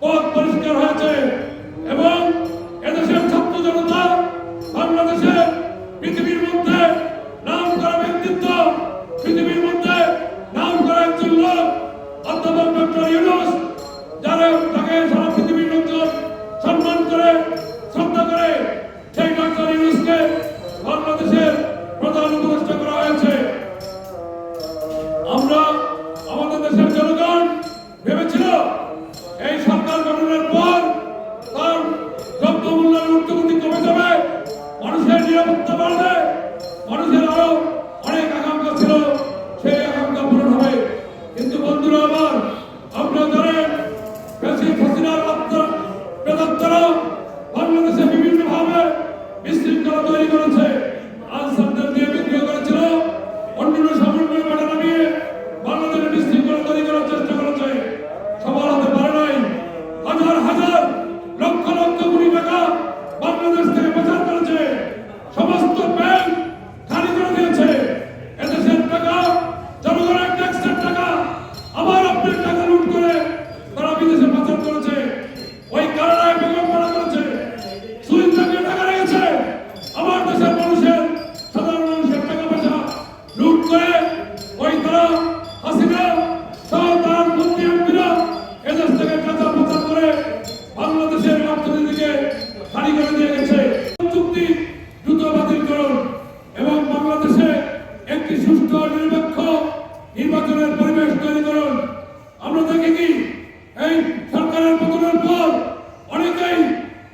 बहुत परिष्कार তৈরি করেছে। পরিবেশ তৈরি করুন। আমরা দেখেছি এই সরকারের পতনের পর অনেকেই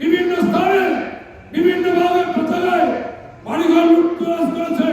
বিভিন্ন স্থানে বিভিন্নভাবে প্রচারে বাড়িঘর লুটতরাজ করেছে।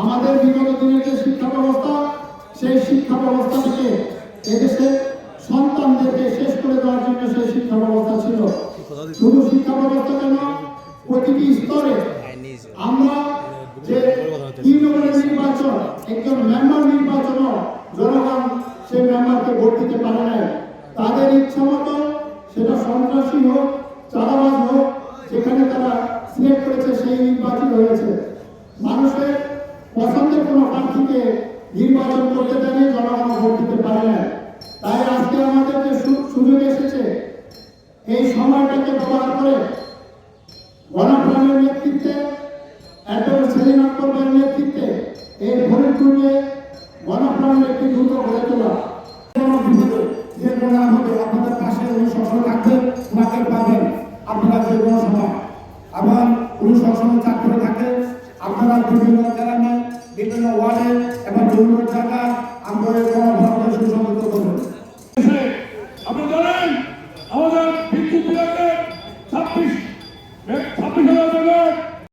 আমাদের বিগত দিনের শিক্ষা ব্যবস্থা, সেই শিক্ষা ব্যবস্থা থেকে এদেশে সন্তানদেরকে শেষ করে দেওয়ার জন্য সেই শিক্ষা ব্যবস্থা ছিল। শুধু শিক্ষা ব্যবস্থা কেন, প্রতিটি স্তরে আমরা যে নির্বাচন, একজন মেম্বার নির্বাচনও জনগণ সেই মেম্বারকে ভোট দিতে পারে নাই। তাদের ইচ্ছা মতো সেটা সন্ত্রাসী হোক চারাবাজ হোক, যেখানে তারা সিলেক্ট করেছে সেই নির্বাচিত হয়েছে। মানুষের পৃথিবীতে গণপ্রাণ একটি দ্রুত গড়ে তোলা। যে প্রোগ্রাম হবে আপনাদের পাশে থাকবেন ওনাকে আপনারা যে কোনো সময় আবার পুরুষ সবসময় চাকরি থাকে, আপনারা বিভিন্ন